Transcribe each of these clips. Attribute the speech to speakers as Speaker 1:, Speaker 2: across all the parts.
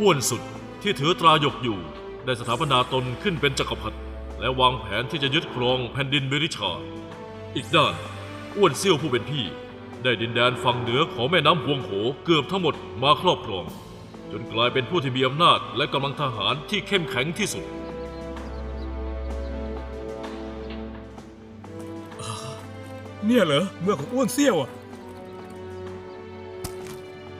Speaker 1: อ้วนสุดที่ถือตราหยกอยู่ได้สถาปนาตนขึ้นเป็นจักรพรรดิและวางแผนที่จะยึดครองแผ่นดินเมริชา อีกด้านอ้วนเซี่ยวผู้เป็นพี่ ได้ดินแดนฝั่งเหนือของแม่น้ำฮวงโหเกือบทั้งหมดมาครอบครอง จนกลายเป็นผู้ที่มีอำนาจและกำลังทหารที่เข้มแข็งที่สุด
Speaker 2: เนี่ยเหรอเมืองของอ้วนเซี่ยวอะ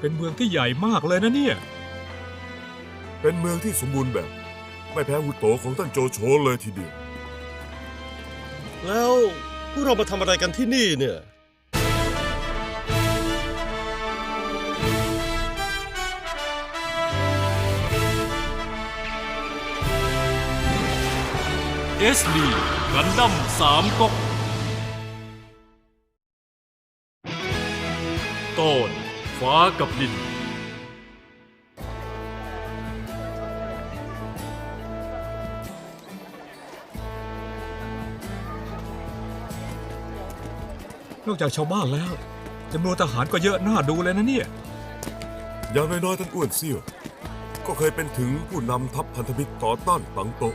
Speaker 2: เป็นเมืองที่ใหญ่มากเลยนะเนี่ย
Speaker 3: เป็นเมืองที่สมบูรณ์แบบ ไม่แพ้หุโตของท่านโจโฉเลยทีเดียว
Speaker 4: แล้วพวกเรามาทำอะไรกันที่นี่เนี่ย
Speaker 1: SD กันดั้มสามก๊กตอนฟ้ากับดิน
Speaker 2: นอกจากชาวบ้านแล้วจำนวนทหารก็เยอะน่าดูเลยนะเนี่ย
Speaker 3: อย่างน้อยๆท่านอ้วนเซี่ยวก็เคยเป็นถึงผู้นำทัพพันธมิตรต่อต้านตังโตะ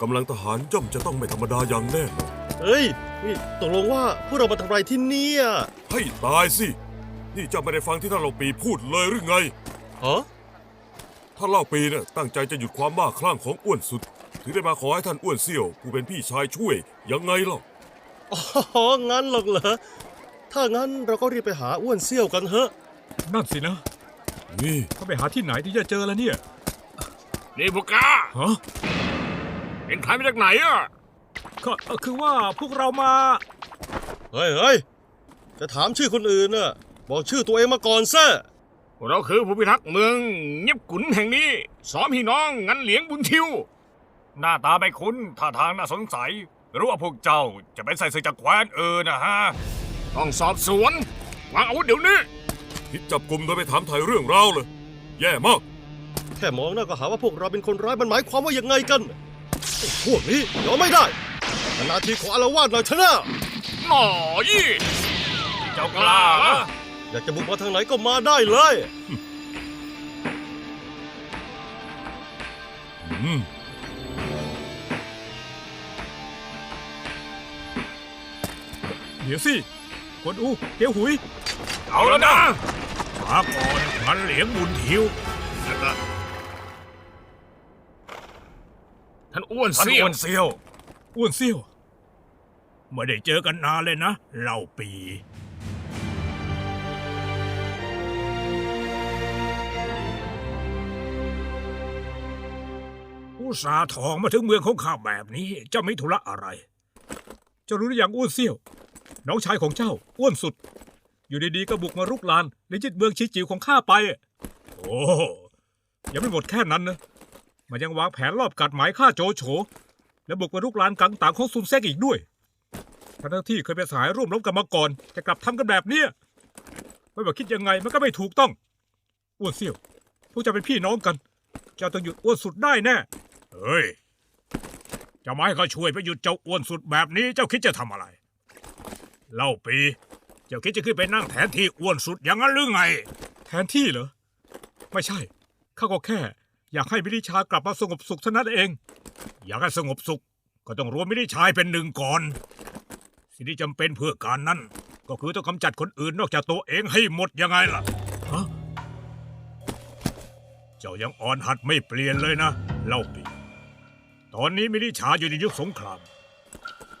Speaker 3: กำลังทหารย่อมจะต้องไม่ธรรมดาอย่างแน่นอน
Speaker 4: เฮ้ยนี่ตกลงว่าพวกเรามาทำอะไรที่เนี่ย
Speaker 3: ให้ตายสิ นี่เจ้าไม่ได้ฟังที่ท่านเล่าปีพูดเลยหรือไง
Speaker 4: ฮะ
Speaker 3: ท่านเล่าปีน่ะตั้งใจจะหยุดความบ้าคลั่งของอ้วนสุด ถึงได้มาขอให้ท่านอ้วนเซี่ยวผู้เป็นพี่ชายช่วยยังไงล่ะ
Speaker 4: อ๋องั้นหรอกเหรอ ถ้างั้นเราก็รีบไปหาอ้วนเซี่ยวกันเถอะ
Speaker 2: นั่นสินะ
Speaker 3: นี่
Speaker 2: เขาไปหาที่ไหนที่จะเจอแล้วเนี่ย
Speaker 5: นี่พวกกา
Speaker 2: ฮะ
Speaker 5: เป็นใครมาจากไหนอะ
Speaker 2: ก็เอ่อคือว่าพวกเรามา
Speaker 4: เฮ้ยเฮ้ยจะถามชื่อคนอื่นน่ะบอกชื่อตัวเองมาก่อนซะ
Speaker 5: เราคือผู้พิทักษ์เมืองเงียบกุนแห่งนี้ สองพี่น้อง งันเหลียงบุญทิว หน้าตาไม่คุ้นท่าทางน่าสงสัย หรือว่าพวกเจ้าจะเป็นใส่ศึกจากแคว้นเออนะฮะ ต้องสอบสวนวางอาวุธเดี๋ยวนี้
Speaker 3: คิดจับกลุ่มโดยไปถามถ่ายเรื่องราวเลย แย่มาก
Speaker 4: แค่มองหน้าก็หาว่าพวกเราเป็นคนร้ายมันหมายความว่ายังไงกันไอ้พวกนี้ยอมไม่ได้นานาทีขออารวาสหน่อยเถอะนะ
Speaker 5: หน่อยเจ้ากล้าเหรอ
Speaker 4: อยากจะบุกมาทางไหนก็มาได้เลย
Speaker 3: อืม
Speaker 2: เดี๋ยวสิกวนอูเกียวหุย
Speaker 5: เอาแล้วนะ
Speaker 2: มาก่อนมันเหลียงบุญทิว
Speaker 5: แล้วก็ท่านอ้วน
Speaker 2: ท่าน
Speaker 5: เสี้ย
Speaker 2: อ้
Speaker 5: ว
Speaker 2: วนเซี่ยว อ้วนเซี่ยวไม่ได้เจอกันนานเลยนะเล่าปีอุตสาห์ทองมาถึงเมืองของข้าแบบนี้เจ้าไม่ธุระอะไร เจ้ารู้หรือยังอ้วนเซี่ยว น้องชายของเจ้า อ้วนสุด อยู่ดีๆก็บุกมารุกลานและยึดเมืองชิจิวของข้าไป โอ้ยังไม่หมดแค่นั้นนะ มันยังวางแผนรอบกัดหมายฆ่าโจโฉ และบุกมารุกลานกังต่างของซุนเซกอีกด้วยทั้งที่เคยเป็นสายร่วมรบกันมาก่อนจะกลับทำกันแบบเนี้ยไม่ว่าคิดยังไงมันก็ไม่ถูกต้อง อ้วนเซี่ยว พวกเจะเป็นพี่น้องกัน เจ้าต้องหยุดอ้วนสุดได้แน่ เฮ้ยจะมาให้เขาช่วยไปหยุดเจ้าอ้วนสุดแบบนี้เจ้าคิดจะทำอะไร เล่าปี เจ้าคิดจะขึ้นไปนั่งแทนที่อ้วนสุดอย่างนั้นหรือไง แทนที่เหรอ ไม่ใช่ ข้าก็แค่ อยากให้มิริชากลับมาสงบสุขเท่านั้นเอง อยากให้สงบสุข ก็ต้องรวมมิริชายเป็นหนึ่งก่อน สิ่งที่จำเป็นเพื่อการนั้น ก็คือต้องกำจัดคนอื่นนอกจากตัวเองให้หมดยังไงล่ะ ฮะ เจ้ายังอ่อนหัดไม่เปลี่ยนเลยนะ เล่าปี ตอนนี้มิริชาอยู่ในยุคสงคราม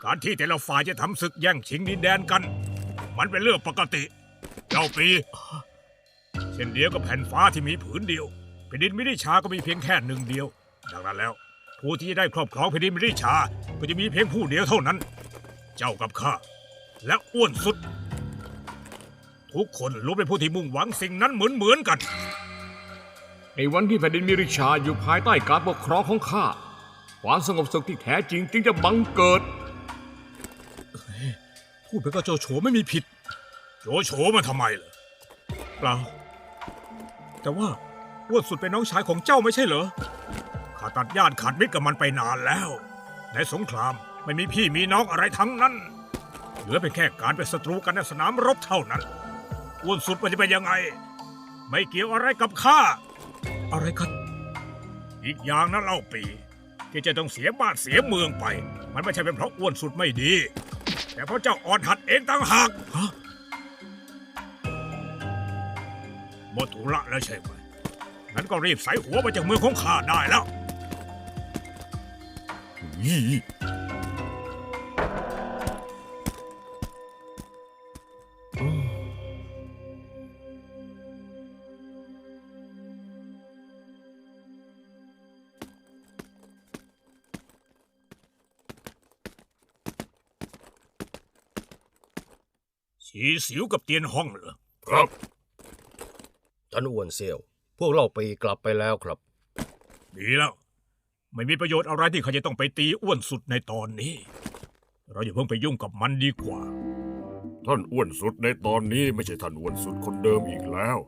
Speaker 2: การที่แต่ละฝ่ายจะทำศึกแย่งชิงดินแดนกัน มันเป็นเรื่องปกติเล่าปี เช่นเดียวกับแผ่นฟ้าที่มีผืนเดียวแผ่นดินมิริชาก็มีเพียงแค่หนึ่งเดียว ดังนั้นแล้ว ผู้ที่จะได้ครอบครองแผ่นดินมิริชาก็จะมีเพียงผู้เดียวเท่านั้น เจ้ากับข้าและอ้วนสุด ทุกคนรู้เป็นผู้ที่มุ่งหวังสิ่งนั้นเหมือนเหมือนกัน
Speaker 5: ในวันที่แผ่นดินมิริชาอยู่ภายใต้การปกครองของข้าความสงบสุขที่แท้จริงจึงจะบังเกิด
Speaker 2: พูดไปก็โจโฉไม่มีผิด โจโฉมาทำไมล่ะเปล่า แต่ว่าอ้วนสุดเป็นน้องชายของเจ้าไม่ใช่เหรอข้าตัดญาติขาดมิตรกับมันไปนานแล้ว ในสงครามไม่มีพี่มีน้องอะไรทั้งนั้นเหลือเป็นแค่การเป็นศัตรูกันในสนามรบเท่านั้นอ้วนสุดมันจะเป็นยังไง ไม่เกี่ยวอะไรกับข้าอะไรกันอีกอย่างนะเล่าปี ที่จะต้องเสียบ้านเสียเมืองไป มันไม่ใช่เป็นเพราะอ้วนสุดไม่ดี แต่เพราะเจ้าอ่อนหัดเองต่างหากฮะหมดธุระแล้วใช่ไหมงั้นก็รีบใส่หัวมาจากเมืองของข้าได้แล้ว
Speaker 3: ยี่
Speaker 2: สีสิวกับเตียนห้องเหรอ
Speaker 3: ครับ
Speaker 4: ท่านอ้วนเซี่ยว พวกเราไปกลับไปแล้วครับ
Speaker 2: ดีแล้ว ไม่มีประโยชน์อะไรที่เขาจะต้องไปตีอ้วนสุดในตอนนี้ เราอย่าเพิ่งไปยุ่งกับมันดีกว่า
Speaker 3: ท่านอ้วนสุดในตอนนี้ไม่ใช่ท่านอ้วนสุดคนเดิมอีกแล้ว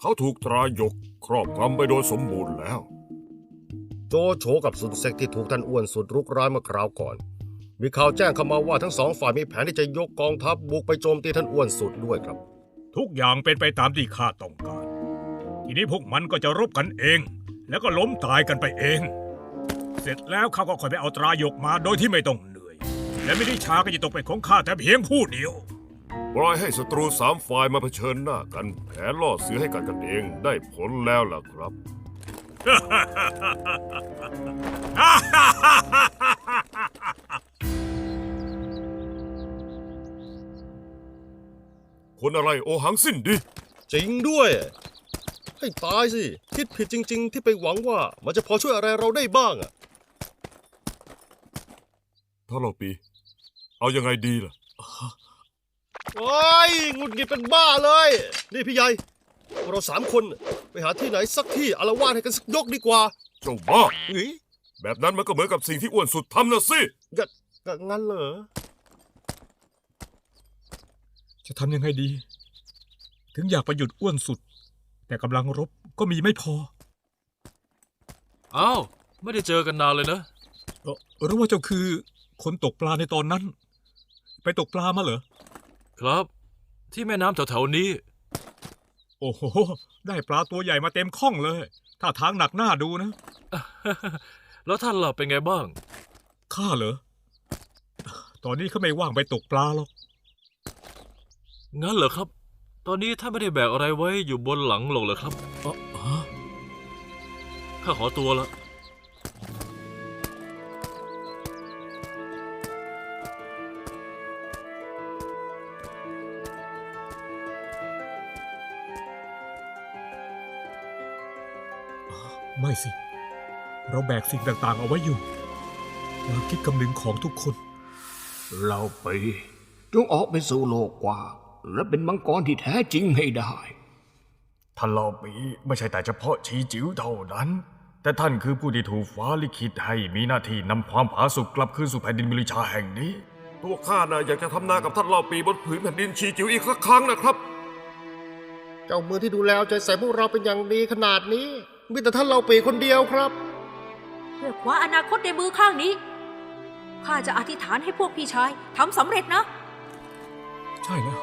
Speaker 3: เขาถูกตรายกครอบงำไปโดยสมบูรณ์แล้ว
Speaker 4: โจโฉกับสุนเซกที่ถูกท่านอ้วนสุดรุกร้ายเมื่อคราวก่อน มีข่าวแจ้งเข้ามาว่าทั้งสองฝ่ายมีแผนที่จะยกกองทัพบุกไปโจมตีท่านอ้วนสุดด้วยครับ
Speaker 2: ทุกอย่างเป็นไปตามที่ข้าต้องการ ทีนี้พวกมันก็จะรบกันเอง แล้วก็ล้มตายกันไปเอง เสร็จแล้วข้าก็ค่อยไปเอาตรายกมาโดยที่ไม่ต้องเหนื่อย และมินิชาก็จะตกเป็นของข้าแต่เพียงผู้เดียว
Speaker 3: ปล่อยให้ศัตรูสามฝ่ายมาเผชิญหน้ากันแผนล่อเสือให้กันกันเองได้ผลแล้วล่ะครับ คนอะไรโอหังสิ้นดิ
Speaker 4: จริงด้วย ให้ตายสิ คิดผิดจริง ๆ ที่ไปหวังว่ามันจะพอช่วยอะไรเราได้บ้างอะ
Speaker 3: ถ้าเราปี เอายังไงดีล่ะ
Speaker 4: โอ้ยหงุดหงิดเป็นบ้าเลย นี่พี่ใหญ่พวกเราสามคน ไปหาที่ไหนสักที่อารวาสให้กันสักยกดีกว่า
Speaker 3: เจ้าบ้า
Speaker 4: เฮ้ย
Speaker 3: แบบนั้นมันก็เหมือนกับสิ่งที่อ้วนสุดทำนะสิ
Speaker 4: กะกะงั้นเหรอ
Speaker 2: จะทำยังไงดี ถึงอยากไปหยุดอ้วนสุด แต่กำลังรบก็มีไม่พอ
Speaker 1: อ้าวไม่ได้เจอกันนานเลยนะ
Speaker 2: เอ่อหรือว่าเจ้าคือคนตกปลาในตอนนั้น ไปตกปลามาเหรอ
Speaker 1: ครับ ที่แม่น้ำแถวๆนี้
Speaker 2: โอ้โห ได้ปลาตัวใหญ่มาเต็มข้องเลย ถ้าทางหนักหน้าดูนะ
Speaker 1: แล้วท่านล่ะเป็นไงบ้าง
Speaker 2: ข้าเหรอ ตอนนี้เขาไม่ว่างไปตกปลาหรอก
Speaker 1: งั้นเหรอครับ ตอนนี้ท่านไม่ได้แบกอะไรไว้อยู่บนหลังหรอกเหรอครับ
Speaker 2: เอ่อฮะ
Speaker 1: ข้าขอตัวละ
Speaker 2: ไม่สิ เราแบกสิ่งต่างๆ เอาไว้อยู่เราคิดคำนึงของทุกคน
Speaker 5: เราไปจงออกไปสู่โลกกว้างและเป็นมังกรที่แท้จริงให้ได้ท่านเล่าปีไม่ใช่แต่เฉพาะชีจิ๋วเท่านั้น แต่ท่านคือผู้ที่ถูกฟ้าลิขิตให้มีหน้าที่นำความผาสุกกลับคืนสู่แผ่นดินมิลิชาแห่งนี้
Speaker 3: ตัวข้าน่ะอยากจะทำนากับท่านเล่าปีบนผืนแผ่นดินชีจิ๋วอีกสักครั้งนะครับ
Speaker 4: เจ้ามือที่ดูแลเอาใจใส่พวกเราเป็นอย่างดีขนาดนี้มีแต่ท่านเราปีคนเดียวครับ
Speaker 6: เพื่อคว้าอนาคตในมือข้างนี้ ข้าจะอธิษฐานให้พวกพี่ชายทำสำเร็จนะ
Speaker 2: ใช่แล้ว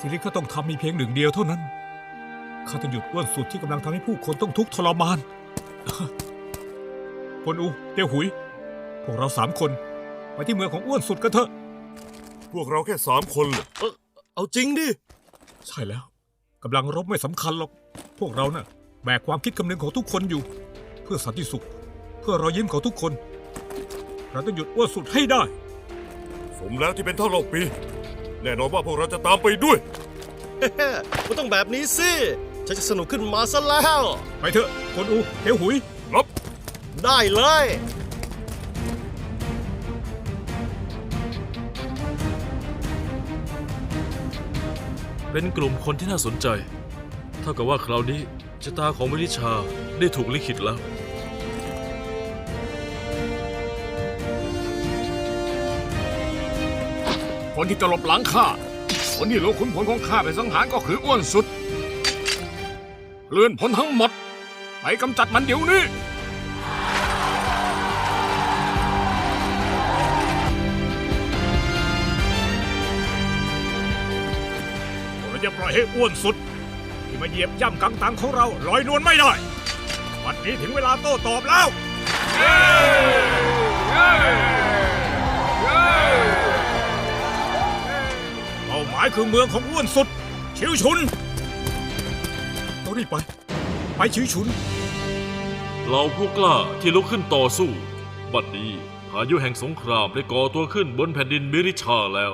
Speaker 2: สิ่งที่เขาต้องทำมีเพียงหนึ่งเดียวเท่านั้น ข้าจะหยุดอ้วนสุดที่กำลังทำให้ผู้คนต้องทุกข์ทรมานพลอูเตียวหุย พวกเราสามคนไปที่เมืองของอ้วนสุดกันเถอะ
Speaker 3: พวกเราแค่สามคนเหรอ
Speaker 4: เออเอาจริงดิ
Speaker 2: ใช่แล้วกำลังรบไม่สำคัญหรอก พวกเราน่ะแบกความคิดคำนึงของทุกคนอยู่ เพื่อสันติสุขเพื่อรอยยิ้มของทุกคน เราต้องหยุดอ้วนสุดให้ได้
Speaker 3: สมแล้วที่เป็นเท่าเล่าปี แน่นอนว่าพวกเราจะตามไปด้วย
Speaker 4: มันต้องแบบนี้สิ ฉันจะสนุกขึ้นมาซะแล้ว
Speaker 2: ไปเถอะพลอูเตียวหุย
Speaker 3: รับ
Speaker 4: ได้เลย
Speaker 1: เป็นกลุ่มคนที่น่าสนใจ เท่ากับว่าคราวนี้ชะตาของวิริชาได้ถูกลิขิตแล้ว
Speaker 5: คนที่จะหลบหลังข้าคนที่รู้ขุนผลของข้าไปสังหารก็คืออ้วนสุด เลื่อนพลทั้งหมด ไปกำจัดมันเดี๋ยวนี้
Speaker 2: เราจะปล่อยให้อ้วนสุด ที่มาเหยียบย่ำกังตังของเราลอยนวลไม่ได้ไปวันนี้ถึงเวลาโต้ตอบแล้ว คือเมืองของอ้วนสุด ชิวชุนต้องรีบไป ไปชิวชุน
Speaker 1: เราผู้กล้าที่ลุกขึ้นต่อสู้ บัดนี้พายุแห่งสงครามได้ก่อตัวขึ้นบนแผ่นดินมิริชาแล้ว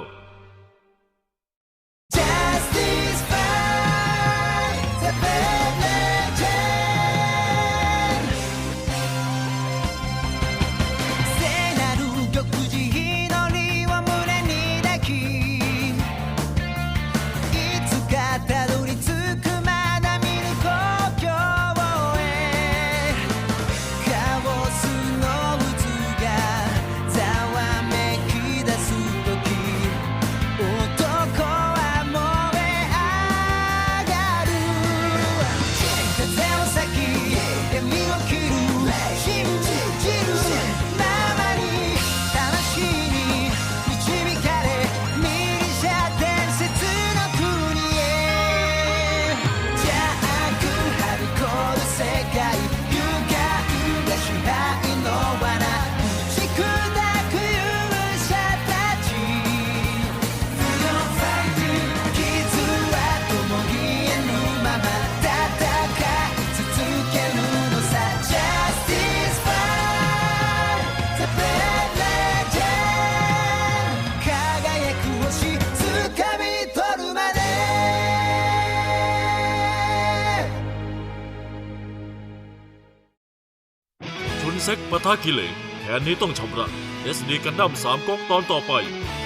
Speaker 1: เซ็กปะทะกิเลสแผนนี้ต้องชำระ SD กันดั้มสามก๊กตอนต่อไป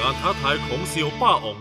Speaker 1: การท้าทายของเซียวป้าอ๋อง